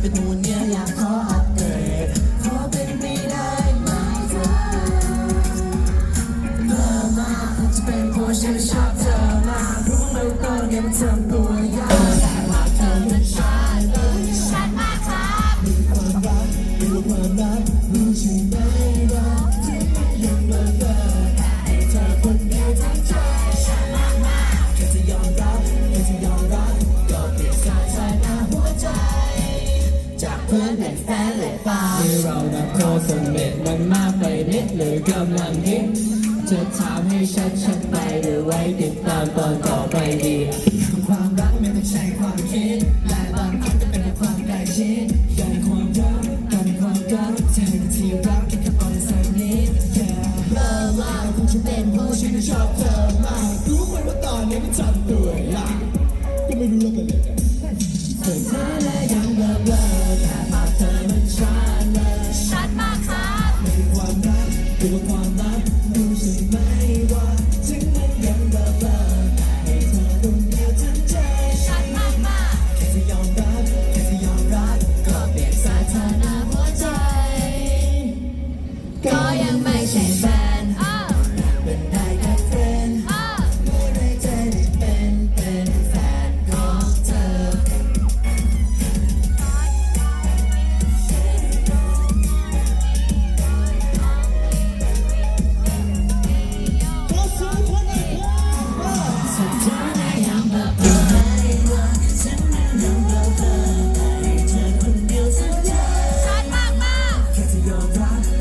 เป็นนูนเนี่ยอยากขออัปเกรดขอเป็นไม่ได้ไหมเธอเพิ่มากคงจะเป็นเพราะฉันชอบเธอมากรู้ไหมตอนนี้มันทำตัวยากแต่ว่าเธอนั้นฉันฉันมากครับมีความรักมีความรักรู้ใช่ไหมรักที่ยังเหลือเกินให้เธอคนเดียวทั้งใจฉันมากมากแค่จะยอมรับจะยอมรับ เพื่อนเป็นแฟนเลยเปล่าที่เรานับโทรสมเด็จมันมากไปนิดหรือกำลังฮิตจะถามให้ชัดชัดไปหรือไว้ติดตามตอนต่อไปดีความรักไม่ต้องใช้ความคิดและบางครั้งก็เป็นแค่ความใกล้ชิดการความรักการความรักเธอเป็นที่รักแค่แค่ปอนสักนิด yeah เริ่มมาคงจะเป็นเพราะฉันชอบเธอมากรู้ไหมว่าตอนนี้มันทำตัวยากก็ไม่รู้แล้วกันเลย ตัวความลับรู้สึกไหม rock.